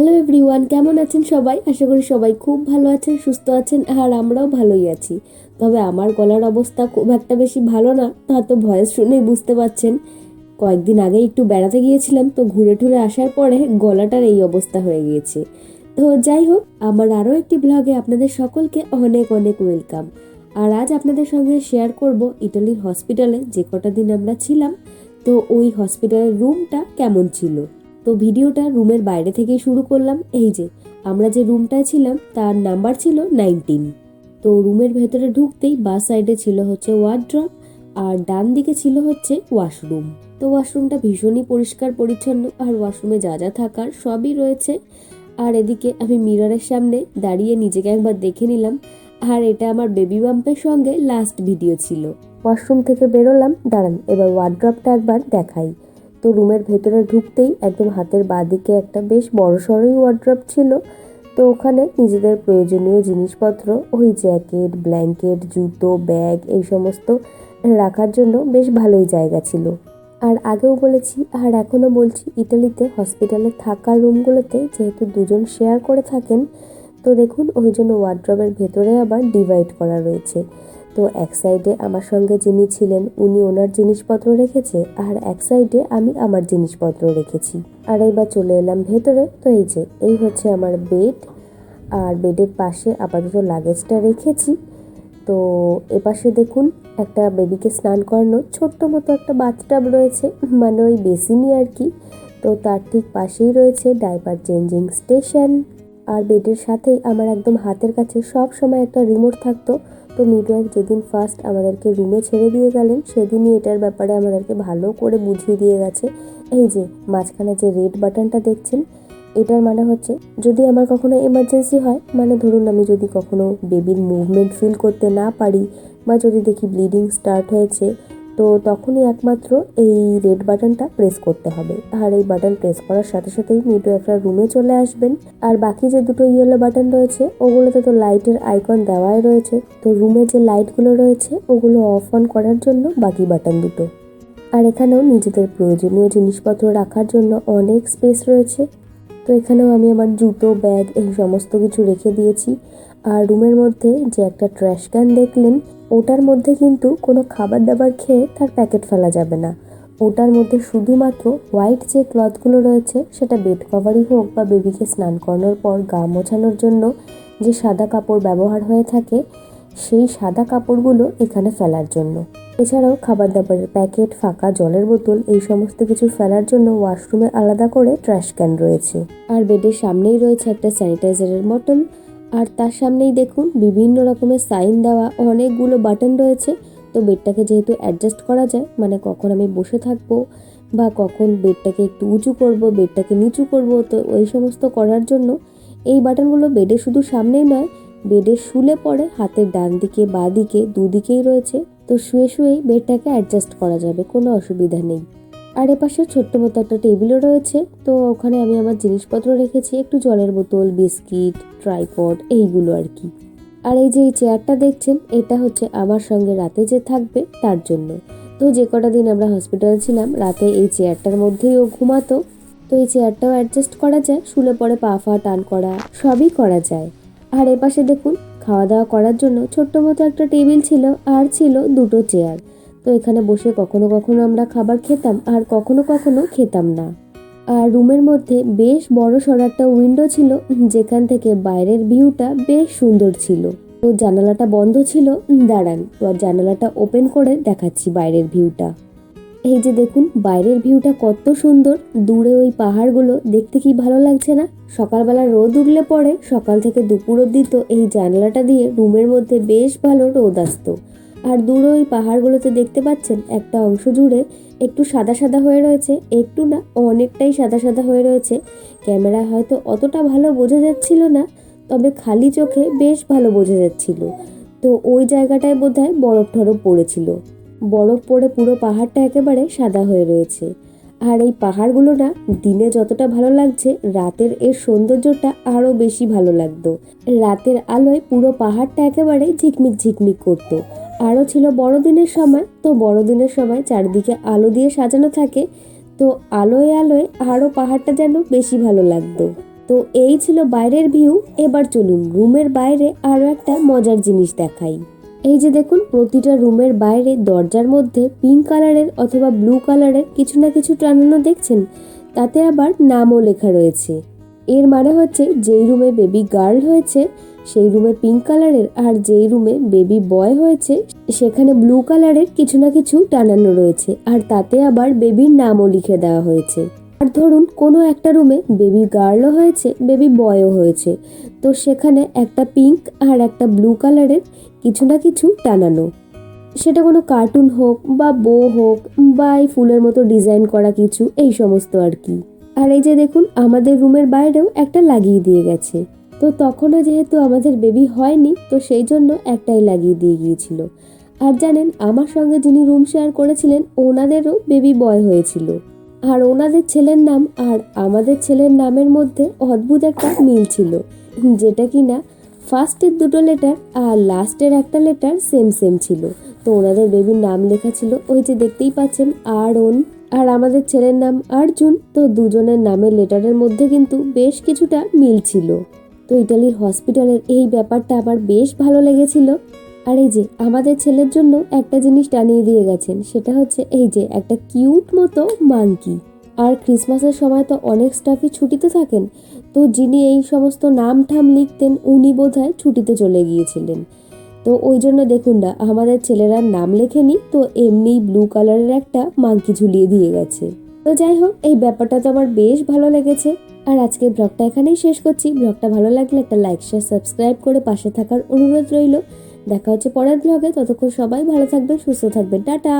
Hello everyone কেমন আছেন সবাই? আশা করি সবাই খুব ভালো আছেন, সুস্থ আছেন, আর আমরাও ভালোই আছি। তবে আমার গলার অবস্থা খুব একটা বেশি ভালো না, তা তো ভয়েস শুনেই বুঝতে পারছেন কয়েকদিন আগে একটু বেড়াতে গিয়েছিলাম, তো ঘুরে টুরে আসার পরে গলাটার এই অবস্থা হয়ে গিয়েছে। তো যাই হোক, আমার আরও একটি ব্লগে আপনাদের সকলকে অনেক অনেক ওয়েলকাম আর আজ আপনাদের সঙ্গে শেয়ার করব ইটালির হসপিটালে যে কটা দিন আমরা ছিলাম, তো ওই হসপিটালের রুমটা কেমন ছিল। তো ভিডিওটা রুমের বাইরে থেকেই শুরু করলাম। এই যে, আমরা যে রুমটায় ছিলাম, তার নাম্বার ছিল নাইনটিন। তো রুমের ভেতরে ঢুকতেই বা সাইডে ছিল হচ্ছে ওয়ার্ড্রপ, আর ডান দিকে ছিল হচ্ছে ওয়াশরুম। তো ওয়াশরুমটা ভীষণই পরিষ্কার, পরিচ্ছন্ন, আর ওয়াশরুমে যা যা থাকার সবই রয়েছে। আর এদিকে আমি মিররের সামনে দাঁড়িয়ে নিজেকে একবার দেখে নিলাম, আর এটা আমার বেবি বাম্পের সঙ্গে লাস্ট ভিডিও ছিল। ওয়াশরুম থেকে বেরোলাম, দাঁড়ান, এবার ওয়ার্ড্রপটা একবার দেখাই। তো রুমের ভেতরে ঢুকতেই একদম হাতের বাঁদিকে একটা বেশ বড় সড়ই ওয়ার্ড্রপ ছিল। তো ওখানে নিজেদের প্রয়োজনীয় জিনিসপত্র, ওই জ্যাকেট ব্ল্যাঙ্কেট জুতো ব্যাগ এই সমস্ত রাখার জন্য বেশ ভালোই জায়গা ছিল। আর আগেও বলেছি, আর এখনও বলছি ইটালিতে হসপিটালে থাকার রুমগুলোতে যেহেতু দুজন শেয়ার করে থাকেন, তো দেখুন ওই জন্য ওয়ার্ড্রবের ভেতরে আবার ডিভাইড করা রয়েছে। তো এক সাইডে আমার সঙ্গে যিনি ছিলেন, উনি ওনার জিনিসপত্র রেখেছে আর এক সাইডে আমি আমার জিনিসপত্র রেখেছি। আর এইবার চলে এলাম ভেতরে, তো এই যে, এই হচ্ছে আমার বেড আর বেডের পাশে আপাতত লাগেজটা রেখেছি। তো এপাশে দেখুন, একটা বেবিকে স্নান করানোর ছোট্ট মতো একটা বাথটাব রয়েছে মানে ওই বেসিনই আর কি। তো তার ঠিক পাশেই রয়েছে ডাইপার চেঞ্জিং স্টেশন আর বেডের সাথেই আমার একদম হাতের কাছে সব সময় একটা রিমোট থাকতো। তো মিডওয়াইফ যেদিন ফার্স্ট আমাদেরকে রুমে ছেড়ে দিয়ে গেলেন, সেদিনই এটার ব্যাপারে আমাদেরকে ভালো করে বুঝিয়ে দিয়ে গেছে। এই যে, মাঝখানে যে রেড বাটনটা দেখছেন, এটার মানে হচ্ছে যদি আমার কখনো এমার্জেন্সি হয় মানে ধরুন আমি যদি কখনো বেবির মুভমেন্ট ফিল করতে না পারি, বা যদি দেখি ব্লিডিং স্টার্ট হয়েছে তো তখনই একমাত্র এই রেড বাটনটা প্রেস করতে হবে। আর এই বাটন প্রেস করার সাথে সাথেই মিডওয়াইফরা রুমে চলে আসবেন। আর বাকি যে দুটো ইয়েলো বাটন রয়েছে, ওগুলোতে তো লাইটের আইকন দেওয়াই রয়েছে। তো রুমে যে লাইটগুলো রয়েছে, ওগুলো অফ অন করার জন্য বাকি বাটন দুটো। আর এখানেও নিজেদের প্রয়োজনীয় জিনিসপত্র রাখার জন্য অনেক স্পেস রয়েছে। তো এখানেও আমি আমার জুতো ব্যাগ এই সমস্ত কিছু রেখে দিয়েছি। আর রুমের মধ্যে যে একটা ট্র্যাশ ক্যান দেখলেন ওটার মধ্যে কিন্তু কোনো খাবার দাবার খেয়ে তার প্যাকেট ফেলা যাবে না। ওটার মধ্যে শুধুমাত্র হোয়াইট যে ক্লথগুলো রয়েছে, সেটা বেড কভারই হোক বা বেবিকে স্নান করানোর পর গা মোছানোর জন্য যে সাদা কাপড় ব্যবহার হয়ে থাকে, সেই সাদা কাপড়গুলো এখানে ফেলার জন্য। এছাড়াও খাবার দাবারের প্যাকেট, ফাঁকা জলের বোতল, এই সমস্ত কিছু ফেলার জন্য ওয়াশরুমে আলাদা করে ট্র্যাশ ক্যান রয়েছে। আর বেডের সামনেই রয়েছে একটা স্যানিটাইজারের মটন আর তার সামনেই দেখুন বিভিন্ন রকমের সাইন দেওয়া অনেকগুলো বাটন রয়েছে। তো বেডটাকে যেহেতু অ্যাডজাস্ট করা যায় মানে কখন আমি বসে থাকব বা কখন বেডটাকে একটু উঁচু করব, বেডটাকে নিচু করব, তো ওই সমস্ত করার জন্য এই বাটনগুলো বেডের শুধু সামনেই নয়, বেডের শুলে পড়ে হাতের ডান দিকে, বা দিকে, দুদিকেই রয়েছে। তো শুয়ে শুয়েই বেডটাকে অ্যাডজাস্ট করা যাবে, কোনো অসুবিধা নেই। আর এপাশে ছোট্ট মতো একটা টেবিলও রয়েছে। তো ওখানে আমি আমার জিনিসপত্র রেখেছি, একটু জলের বোতল, বিস্কিট, ট্রাইপড, এইগুলো আর কি। আর এই যে এই চেয়ারটা দেখছেন, এটা হচ্ছে আমার সঙ্গে রাতে যে থাকবে, তার জন্য। তো যে কটা দিন আমরা হসপিটালে ছিলাম, রাতে এই চেয়ারটার মধ্যেই ও ঘুমাতো। তো এই চেয়ারটাও অ্যাডজাস্ট করা যায়, শুলে পরে পা ফা টান করা, সবই করা যায়। আর এপাশে দেখুন, খাওয়া দাওয়া করার জন্য ছোট্ট মতো একটা টেবিল ছিল, আর ছিল দুটো চেয়ার। তো এখানে বসে কখনো কখনো আমরা খাবার খেতাম আর কখনো কখনো খেতাম না। আর রুমের মধ্যে বেশ বড় সড় একটা উইন্ডো ছিল, যেখান থেকে বাইরের ভিউটা বেশ সুন্দর ছিল। তো জানালাটা বন্ধ ছিল, দাঁড়ান এবার জানালাটা ওপেন করে দেখাচ্ছি বাইরের ভিউটা এই যে দেখুন, বাইরের ভিউটা কত সুন্দর, দূরে ওই পাহাড়গুলো দেখতে কি ভালো লাগছে না? সকালবেলা রোদ উঠলে পরে সকাল থেকে দুপুর অব্দি তো এই জানালাটা দিয়ে রুমের মধ্যে বেশ ভালো রোদ আসতো। আর দূরে ওই পাহাড়গুলোতে দেখতে পাচ্ছেন একটা অংশ জুড়ে একটু সাদা সাদা হয়ে রয়েছে, একটু না অনেকটাই সাদা সাদা হয়ে রয়েছে। ক্যামেরা হয়তো অতটা ভালো বোঝা যাচ্ছিল না, তবে খালি চোখে বেশ ভালো বোঝা যাচ্ছিল। তো ওই জায়গাটায় বোধহয় বরফ টরফ পড়েছিল। বরফ পড়ে পুরো পাহাড়টা একেবারে সাদা হয়ে রয়েছে। আর এই পাহাড়গুলো না দিনে যতটা ভালো লাগছে, রাতের এর সৌন্দর্যটা আরও বেশি ভালো লাগতো। রাতের আলোয় পুরো পাহাড়টা একেবারে ঝিকমিক ঝিকমিক করতো। আরও ছিল বড়দিনের সময়, তো বড়দিনের সময় চারিদিকে আলো দিয়ে সাজানো থাকে, তো আলোয় আলোয় আরও পাহাড়টা যেন বেশি ভালো লাগতো। তো এই ছিল বাইরের ভিউ, এবার চলুন রুমের বাইরে আরও একটা মজার জিনিস দেখাই। এই যে দেখুন, প্রতিটা রুমের বাইরে দরজার মধ্যে পিঙ্ক কালারের অথবা ব্লু কালারের কিছু না কিছু টানানো দেখছেন, তাতে আবার নামও লেখা রয়েছে। এর মানে হচ্ছে যেই রুমে বেবি গার্ল হয়েছে সেই রুমে পিঙ্ক কালারের আর যেই রুমে বেবি বয় হয়েছে, সেখানে ব্লু কালারের কিছু না কিছু টানানো রয়েছে। আর তাতে আবার বেবির নামও লিখে দেওয়া হয়েছে। আর ধরুন, কোনো একটা রুমে বেবি গার্লও হয়েছে বেবি বয়ও হয়েছে। তো সেখানে একটা পিঙ্ক আর একটা ব্লু কালারের কিছু না কিছু টানানো। সেটা কোনো কার্টুন হোক বা বো হোক বা এই ফুলের মতো ডিজাইন করা কিছু, এই সমস্ত আর কি। আর এই যে দেখুন, আমাদের রুমের বাইরেও একটা লাগিয়ে দিয়ে গেছে। তো তখনও যেহেতু আমাদের বেবি হয়নি, তো সেই জন্য একটাই লাগিয়ে দিয়ে গিয়েছিল। আর জানেন, আমার সঙ্গে যিনি রুম শেয়ার করেছিলেন, ওনাদেরও বেবি বয় হয়েছিল। আর ওনাদের ছেলের নাম আর আমাদের ছেলের নামের মধ্যে অদ্ভুত একটা মিল ছিল, যেটা কি না ফার্স্টের দুটো লেটার আর লাস্টের একটা লেটার সেম সেম ছিল। তো ওনাদের বেবির নাম লেখা ছিল ওই যে দেখতেই পাচ্ছেন আর ওন আর আমাদের ছেলের নাম অর্জুন তো দুজনের নামের লেটারের মধ্যে কিন্তু বেশ কিছুটা মিল ছিল। তো ইটালির হসপিটালের এই ব্যাপারটা আমার বেশ ভালো লেগেছিল। আর এই যে, আমাদের ছেলের জন্য একটা জিনিস টানিয়ে দিয়ে গেছেন, সেটা হচ্ছে এই যে, একটা কিউট মতো মাংকি আর ক্রিসমাসের সময় তো অনেক স্টাফই ছুটিতে থাকেন, তো যিনি এই সমস্ত নাম ঠাম লিখতেন, উনি বোধহয় ছুটিতে চলে গিয়েছিলেন। তো ওই জন্য দেখুন না, আমাদের ছেলেরা নাম লেখেনি, তো এমনি ব্লু কালারের একটা মাংকি ঝুলিয়ে দিয়ে গেছে। তো যাই হোক, এই ব্যাপারটা তো আমার বেশ ভালো লেগেছে। আর আজকে ব্লগটা এখানেই শেষ করছি। ব্লগটা ভালো লাগলে একটা লাইক শেয়ার সাবস্ক্রাইব করে পাশে থাকার অনুরোধ রইল। দেখা হচ্ছে পরের ব্লগে। ততক্ষণ সবাই ভালো থাকবেন, সুস্থ থাকবেন। টাটা!